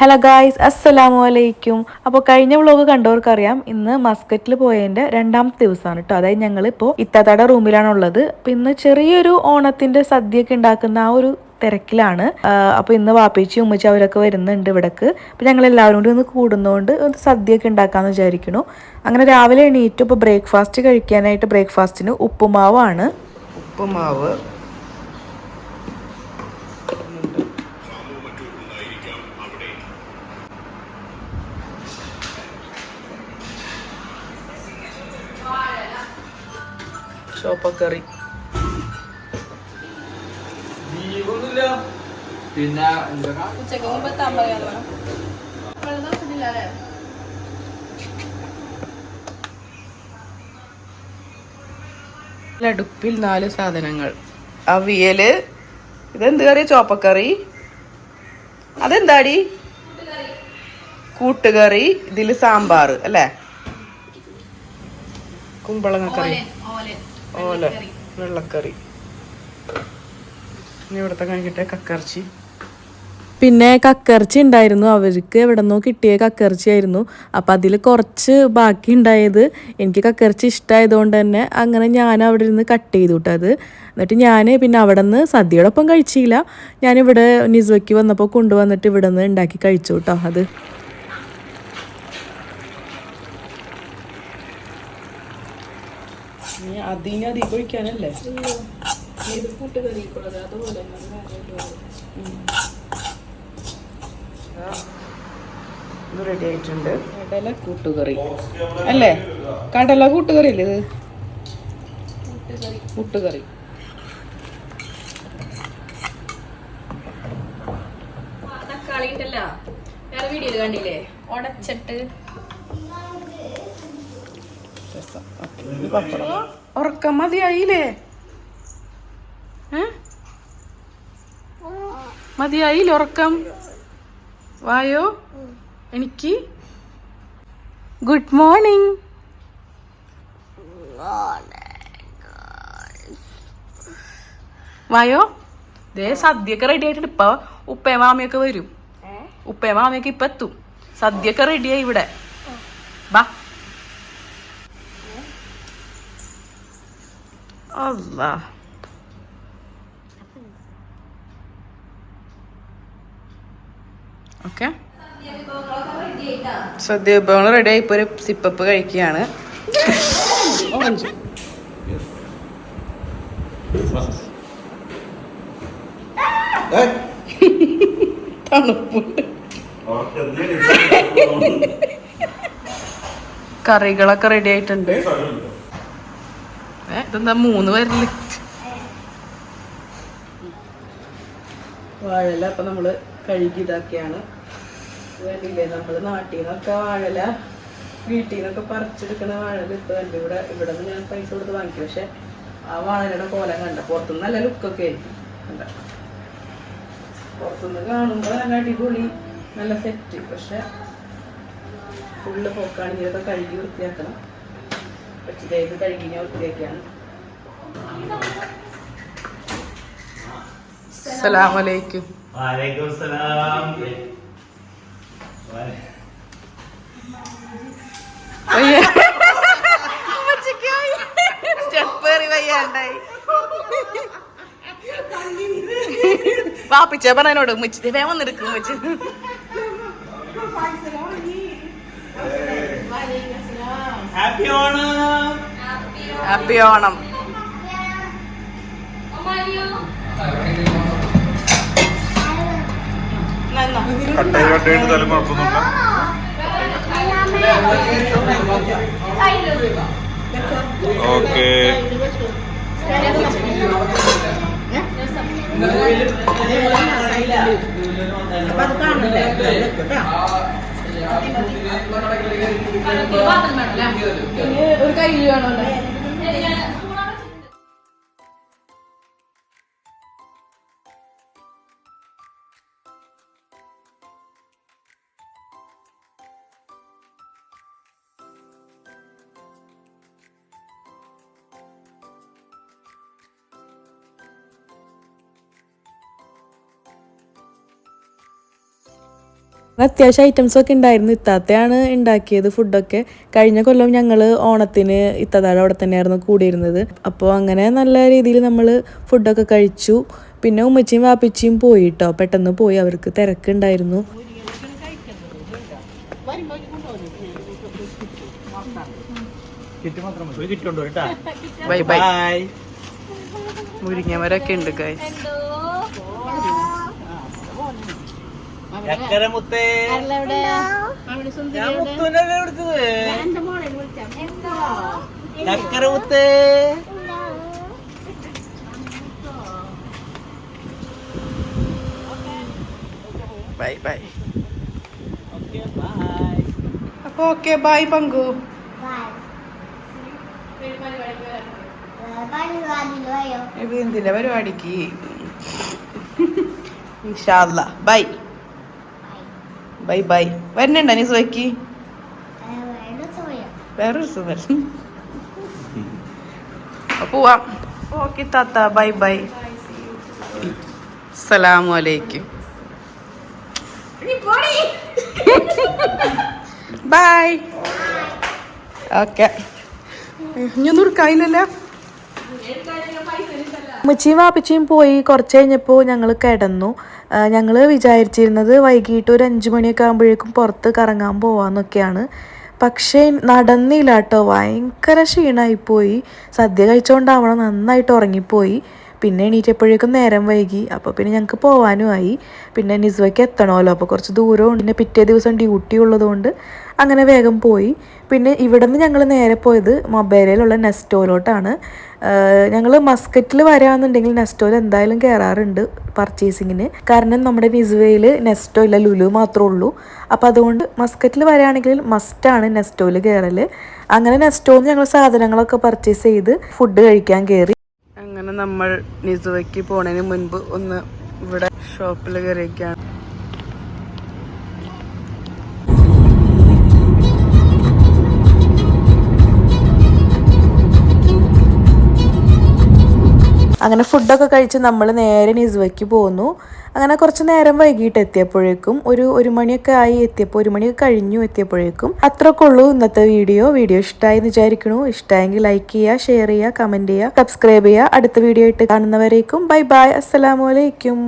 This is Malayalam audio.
ഹലോ ഗായ്സ് അസ്സലാമു അലൈക്കും അപ്പോൾ കഴിഞ്ഞ വ്ളോഗ് കണ്ടവർക്കറിയാം ഇന്ന് മസ്കറ്റിൽ പോയതിന്റെ രണ്ടാമത്തെ ദിവസമാണ് കേട്ടോ അതായത് ഞങ്ങൾ ഇപ്പോൾ ഇത്താത്തയുടെ റൂമിലാണുള്ളത്. അപ്പം ഇന്ന് ചെറിയൊരു ഓണത്തിന്റെ സദ്യയൊക്കെ ഉണ്ടാക്കുന്ന ആ ഒരു തിരക്കിലാണ്. അപ്പോൾ ഇന്ന് വാപ്പേച്ചി ഉമ്മച്ചി അവരൊക്കെ വരുന്നുണ്ട് ഇവിടേക്ക്. അപ്പോൾ ഞങ്ങൾ എല്ലാവരും കൂടി ഒന്ന് കൂടുന്നതുകൊണ്ട് ഒന്ന് സദ്യയൊക്കെ ഉണ്ടാക്കാമെന്ന് വിചാരിക്കുന്നു. അങ്ങനെ രാവിലെ എണീറ്റ് ഇപ്പോൾ ബ്രേക്ക്ഫാസ്റ്റ് കഴിക്കാനായിട്ട് ബ്രേക്ക്ഫാസ്റ്റിന് ഉപ്പുമാവാണ്. ഉപ്പുമാവ് ചോപ്പക്കറി പിന്നെ ഉച്ചയ്ക്ക് മുമ്പ് എത്താൻ അടുപ്പിൽ നാല് സാധനങ്ങൾ. അവിയൽ ഇതെന്ത് കറി? ചോപ്പക്കറി. അതെന്താടി? കൂട്ടുകറി ഇതിൽ സാമ്പാർ അല്ലേ? കുമ്പളങ്ങക്കറി ഓല വെള്ളക്കറി. ഇനി ഇവിടുത്തെ കഴിക്കട്ടെ കക്കർച്ചി പിന്നെ കക്കർച്ചി ഉണ്ടായിരുന്നു. അവർക്ക് എവിടെന്നോ കിട്ടിയ കക്കർച്ചി ആയിരുന്നു. അപ്പം അതിൽ കുറച്ച് ബാക്കി ഉണ്ടായത് എനിക്ക് കക്കർച്ചി ഇഷ്ടമായതുകൊണ്ട് തന്നെ അങ്ങനെ ഞാൻ അവിടെ ഇരുന്ന് കട്ട് ചെയ്തു അത്. എന്നിട്ട് ഞാൻ പിന്നെ അവിടെ നിന്ന് സദ്യയോടൊപ്പം കഴിച്ചില്ല. ഞാനിവിടെ നിസ്വയ്ക്ക് വന്നപ്പോൾ കൊണ്ടുവന്നിട്ട് ഇവിടെ നിന്ന് ഉണ്ടാക്കി കഴിച്ചു കേട്ടോ അത്. അതിന് ഇത് കൂട്ടുകറി അതുപോലെ ഇത് റെഡി ആയിട്ടുണ്ട്. കടല കൂട്ടുകറി. അല്ലേ? കടല കൂട്ടുകറി അല്ലേ ഇത്? കൂട്ടുകറി. തക്കാളി ഉണ്ടല്ലോ വേറെ വീഡിയോയിൽ കണ്ടില്ലേ? ഉടച്ചിട്ട് രസം. പപ്പടം. ഉറക്കം മതിയായില്ലേ? മതിയായില്ല ഉറക്കം? വായോ? എനിക്ക്? Good morning. വായോ? ദേ സദ്യയൊക്കെ റെഡി ആയിട്ടുണ്ട്. ഇപ്പൊ ഉപ്പേ മാമിയൊക്കെ വരും. ഉപ്പേ മാമിയൊക്കെ ഇപ്പൊ എത്തും. സദ്യയൊക്കെ റെഡിയായി ഇവിടെ. ബാ. അല്ലാ ഓക്കെ. സദ്യവിഭവങ്ങൾ റെഡി ആയി. ഇപ്പൊ ഒരു സിപ്പപ്പ് കഴിക്കുകയാണ്. ഓറഞ്ച്. തണുപ്പുണ്ട് കറികളൊക്കെ റെഡി ആയിട്ടുണ്ട്. ഇതെന്താ മൂന്ന് പേരിൽ വാഴല അപ്പൊ നമ്മൾ കഴുകി ഇതാക്കിയാണ്. വേണ്ടില്ലേ നമ്മൾ നാട്ടിൽ നിന്നൊക്കെ വാഴല വീട്ടിൽ നിന്നൊക്കെ പറിച്ചെടുക്കുന്ന വാഴല ഇപ്പൊ എന്റെ ഇവിടെ ഇവിടെ നിന്ന് ഞാൻ പൈസ കൊടുത്ത് വാങ്ങിക്കും. പക്ഷെ ആ വാഴലയുടെ കോലം കണ്ട പുറത്തുനിന്ന് നല്ല ലുക്കൊക്കെ ആയിരിക്കും. കണ്ട. പുറത്തുനിന്ന് കാണുമ്പോൾ നല്ല അടിപൊളി നല്ല സെറ്റ് പക്ഷെ ഫുള്ള് പോക്കാണെങ്കിൽ ഇതൊക്കെ കഴുകി വൃത്തിയാക്കണം. വെച്ചിട്ടേത് കഴുകി ഞാൻ വൃത്തിയാക്കിയാണ്. വാലേക്കും സലാം. വാപ്പിച്ച പറഞ്ഞോട് ഉമ്മച്ചി വേഗം വന്നെടുക്കും ഉമ്മച്ചി. Happy Onam happy Onam. കട്ടായി കട്ടായിട്ട് തല കുഴപ്പമൊന്നുമില്ല ഒരു കയ്യിൽ വേണമല്ലേ. അത്യാവശ്യം ഐറ്റംസ് ഒക്കെ ഉണ്ടായിരുന്നു. ഇത്താത്തയാണ് ഉണ്ടാക്കിയത് ഫുഡൊക്കെ കഴിഞ്ഞ കൊല്ലം ഞങ്ങൾ ഓണത്തിന് ഇത്താത്താടെ അവിടെ തന്നെയായിരുന്നു കൂടിയിരുന്നത്. അപ്പോൾ അങ്ങനെ നല്ല രീതിയിൽ നമ്മൾ ഫുഡൊക്കെ കഴിച്ചു. പിന്നെ ഉമ്മച്ചിയും വാപ്പിച്ചിയും പോയി കേട്ടോ പെട്ടെന്ന് പോയി. അവർക്ക് തിരക്കുണ്ടായിരുന്നു. Bye bye. മുരിങ്ങമരൊക്കെ ഉണ്ട് ഗൈസ് മുത്തേ ഞാൻ മുത്തുവിനല്ലേ വിളിച്ചത്? ചക്കര മുത്തേ ബൈ ബൈ. Okay bye. അപ്പൊ ഓക്കെ ബൈ പങ്കു. ഇത് എന്തിന്റെ പരിപാടിക്ക്? ഇൻഷാല്ല ബൈ. ബൈ ബൈ വരുന്നുണ്ടോ നീ സുഖക്ക് വേറെ ദിവസം വരും. പോവാം. ഓക്കെ താത്ത. ബൈ ബൈ സലാമു അലൈക്കും. Bye okay. ഇനിയൊന്നും എടുക്കാനില്ലല്ലോ. ഉമ്മച്ചിയും വാപ്പച്ചിയും പോയി കുറച്ച് കഴിഞ്ഞപ്പോൾ ഞങ്ങൾ കിടന്നു. ഞങ്ങൾ വിചാരിച്ചിരുന്നത് വൈകിട്ട് ഒരു അഞ്ച് മണിയൊക്കെ ആകുമ്പോഴേക്കും പുറത്ത് കറങ്ങാൻ പോവാന്നൊക്കെയാണ്. പക്ഷേ നടന്നില്ല കേട്ടോ. ഭയങ്കര ക്ഷീണമായിപ്പോയി സദ്യ കഴിച്ചുകൊണ്ടാവണം നന്നായിട്ട് ഉറങ്ങിപ്പോയി. പിന്നെ എണീറ്റപ്പോഴേക്കും നേരം വൈകി. അപ്പോൾ പിന്നെ ഞങ്ങൾക്ക് പോകാനുമായി പിന്നെ നിസ്വയ്ക്ക് എത്തണമല്ലോ അപ്പോൾ കുറച്ച് ദൂരമുണ്ട് പിന്നെ പിറ്റേ ദിവസം ഡ്യൂട്ടി ഉള്ളതുകൊണ്ട് അങ്ങനെ വേഗം പോയി. പിന്നെ ഇവിടെ നിന്ന് ഞങ്ങൾ നേരെ പോയത് മൊബൈലിലുള്ള നെസ്റ്റോയിലോട്ടാണ്. ഞങ്ങൾ മസ്കറ്റിൽ വരാമെന്നുണ്ടെങ്കിൽ നെസ്റ്റോയിൽ എന്തായാലും കയറാറുണ്ട് പർച്ചേസിങ്ങിന്. കാരണം നമ്മുടെ നിസ്വയിൽ നെസ്റ്റോ ഇല്ല ലുലു മാത്രമേ ഉള്ളൂ. അപ്പോൾ അതുകൊണ്ട് മസ്കറ്റിൽ വരാണെങ്കിൽ മസ്റ്റാണ് നെസ്റ്റോയിൽ കയറൽ അങ്ങനെ നെസ്റ്റോന്ന് ഞങ്ങൾ സാധനങ്ങളൊക്കെ പർച്ചേസ് ചെയ്ത് ഫുഡ് കഴിക്കാൻ കയറി അങ്ങനെ നമ്മൾ നിസുവയ്ക്ക് പോണതിന് മുൻപ് ഒന്ന് ഇവിടെ ഷോപ്പിൽ കയറിയൊക്കെയാണ് അങ്ങനെ ഫുഡൊക്കെ കഴിച്ച് നമ്മൾ നേരെ നിസ്വയ്ക്ക് പോന്നു. അങ്ങനെ കുറച്ച് നേരം വൈകിട്ട് എത്തിയപ്പോഴേക്കും ഒരു ഒരു മണിയൊക്കെ ആയി എത്തിയപ്പോൾ ഒരു മണിയൊക്കെ കഴിഞ്ഞു എത്തിയപ്പോഴേക്കും അത്രയൊക്കെ ഉള്ളൂ ഇന്നത്തെ വീഡിയോ. വീഡിയോ ഇഷ്ടമായി എന്ന് വിചാരിക്കണു ഇഷ്ടമായെങ്കിൽ ലൈക്ക് ചെയ്യുക ഷെയർ ചെയ്യുക കമന്റ് ചെയ്യുക സബ്സ്ക്രൈബ് ചെയ്യുക അടുത്ത വീഡിയോ ആയിട്ട് കാണുന്നവരേക്കും ബൈ ബൈ അസ്സലാമു അലൈക്കും.